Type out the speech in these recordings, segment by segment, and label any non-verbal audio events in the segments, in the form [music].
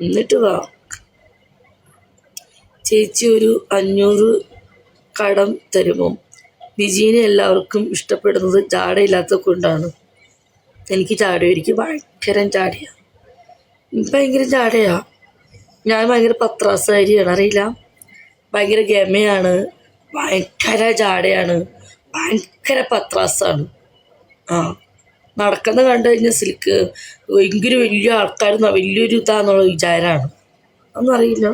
എന്നിട്ട് വാ. ചേച്ചി ഒരു അഞ്ഞൂറ് കടം തരുമോ? ബിജീനെ എല്ലാവർക്കും ഇഷ്ടപ്പെടുന്നത് ചാടയില്ലാത്ത കൊണ്ടാണ്. എനിക്ക് ചാടി എനിക്ക് ഭയങ്കര ചാടിയാ ഭയങ്കര ചാടയാ ഞാൻ ഭയങ്കര പത്രാസാരിയാണ് അറിയില്ല? ഭയങ്കര ഗമയാണ് ഭയങ്കര ചാടയാണ് ഭയങ്കര പത്രാസാണ്. ആ. നടക്കുന്ന കണ്ടു കഴിഞ്ഞാൽ സിൽക്ക് ഭയങ്കര വലിയ ആൾക്കാരെന്ന വലിയൊരു ഇതാന്നുള്ള വിചാരമാണ് ഒന്നും അറിയില്ല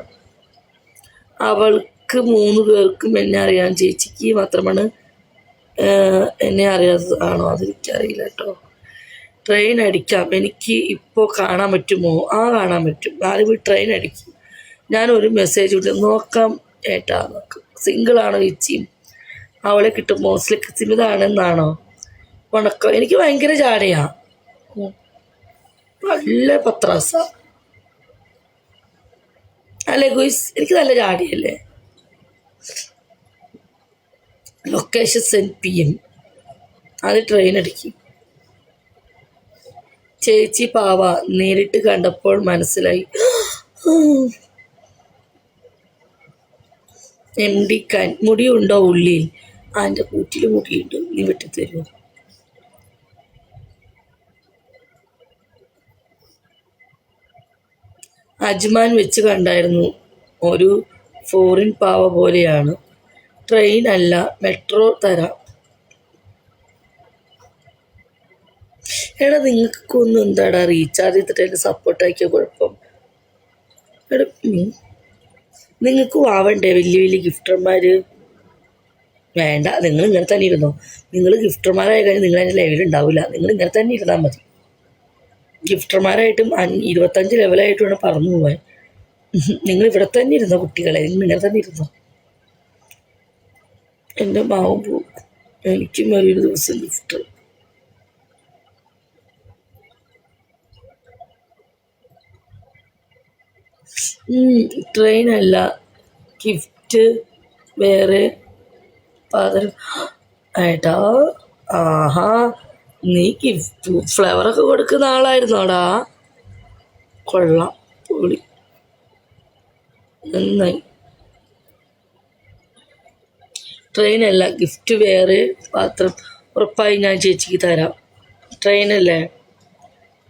അവൾക്ക് മൂന്ന് പേർക്കും എന്നെ അറിയാം. ചേച്ചിക്ക് മാത്രമാണ് എന്നെ അറിയാത്തത്. ആണോ? അതെനിക്കറിയില്ല കേട്ടോ. ട്രെയിൻ അടിക്കാം. എനിക്ക് ഇപ്പോൾ കാണാൻ പറ്റുമോ? ആ കാണാൻ പറ്റും. ആരും ട്രെയിൻ അടിക്കും. ഞാനൊരു മെസ്സേജ് വിട്ടു നോക്കാം ഏട്ടാ. നോക്കാം സിംഗിളാണോ ചേച്ചിയും അവളെ കിട്ടുമോ സ്ലിക്ക് സിമിതാണെന്നാണോ? വണക്കം. എനിക്ക് ഭയങ്കര ജാടയാ നല്ല പത്രാസ. അല്ലേ ഗുയിസ്? എനിക്ക് നല്ല ചാടിയല്ലേ? ലൊക്കേഷൻ സെന്റ് പി എം അത് ട്രെയിൻ അടിക്കും. ചേച്ചി പാവ നേരിട്ട് കണ്ടപ്പോൾ മനസ്സിലായി. എം ഡി കൻ മുടിയുണ്ടോ ഉള്ളിൽ? ആ കൂട്ടിൽ മുടിയുണ്ട്. നീ വെട്ടിത്തരുമോ? അജ്മാൻ വെച്ച് കണ്ടായിരുന്നു. ഒരു ഫോറിൻ പാവ പോലെയാണ്. ട്രെയിൻ അല്ല മെട്രോ തരാം. എടാ നിങ്ങൾക്കൊന്നും എന്താടാ റീചാർജ് ചെയ്തിട്ട് എന്നെ സപ്പോർട്ടാക്കിയ കുഴപ്പം? എടാ നിങ്ങൾക്ക് ആവണ്ടേ വലിയ വലിയ ഗിഫ്റ്റർമാർ വേണ്ട നിങ്ങൾ ഇങ്ങനെ തന്നെ ഇരുന്നോ. നിങ്ങൾ ഗിഫ്റ്റർമാരായ കഴിഞ്ഞാൽ നിങ്ങൾ ലെവൽ ഉണ്ടാവില്ല നിങ്ങൾ ഇങ്ങനെ തന്നെ ഇരുന്നാൽ മതി. ഗിഫ്റ്റർമാരായിട്ടും ഇരുപത്തഞ്ച് ലെവലായിട്ടും വേണം പറന്നു പോവാൻ നിങ്ങൾ ഇവിടെ തന്നെ ഇരുന്നോ കുട്ടികളെ? നിങ്ങൾ ഇങ്ങനെ തന്നെ ഇരുന്നോ? എന്റെ മാവും പോവും എനിക്കും വലിയൊരു ദിവസം ഗിഫ്റ്റ്. ട്രെയിനല്ല ഗിഫ്റ്റ് വേറെ പാതരം [gasps] ആഹാ. നീ ഗിഫ്റ്റ് ഫ്ലവറൊക്കെ കൊടുക്കുന്ന ആളായിരുന്നോടാ. കൊള്ളാം പൊളി. നന്നായി. ട്രെയിനല്ല ഗിഫ്റ്റ് വേറെ പാത്രം. ഉറപ്പായി ഞാൻ ചേച്ചിക്ക് തരാം. ട്രെയിനല്ലേ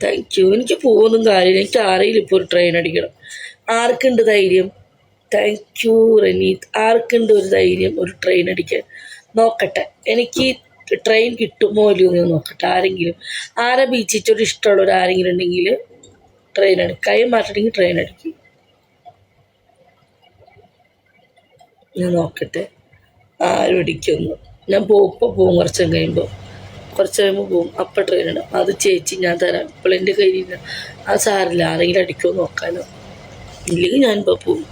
താങ്ക് യു എനിക്ക് പോകുന്നതും കാര്യമില്ല. എനിക്ക് ആരെങ്കിലും ഇപ്പോൾ ഒരു ട്രെയിൻ അടിക്കണം. ആർക്കുണ്ട് ധൈര്യം? Thank you Raneeth. ആർക്കുണ്ട് ഒരു ധൈര്യം ഒരു ട്രെയിൻ അടിക്കാൻ? നോക്കട്ടെ. എനിക്ക് ട്രെയിൻ കിട്ടുമോ ഇല്ലയോ എന്ന് നോക്കട്ടെ. ആരെങ്കിലും ആരെ ബീച്ചിച്ചൊരു ഒരു ആരെങ്കിലും ഉണ്ടെങ്കിൽ ട്രെയിൻ എടുക്കും. കൈ മാറ്റണമെങ്കിൽ ട്രെയിൻ എടുക്കും. ഞാൻ നോക്കട്ടെ. ആരും അടിക്കുന്നു ഞാൻ പോകും ഇപ്പോൾ പോകും കുറച്ച് കഴിയുമ്പോൾ കുറച്ച് കഴിയുമ്പോൾ പോകും അപ്പം ട്രെയിൻ ഇടും. അത് ചേച്ചി ഞാൻ തരാം. ഇപ്പോൾ എന്റെ കയ്യിലില്ല ആ സാറില്ല ആരെങ്കിലും അടിക്കുമോ നോക്കാനോ ഇല്ലെങ്കിൽ ഞാനിപ്പോൾ പോകും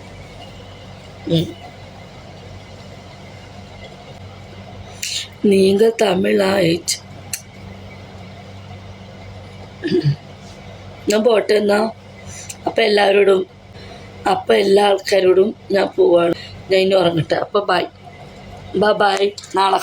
നീങ്ക തമിഴായിട്ട് ഞാൻ പോട്ടെ എന്നാ. അപ്പം എല്ലാവരോടും അപ്പം എല്ലാ ആൾക്കാരോടും ഞാൻ പോവാണ്. ഞാൻ ഇനി ഉറങ്ങട്ടെ. അപ്പം ബൈ ബൈ നാളെ.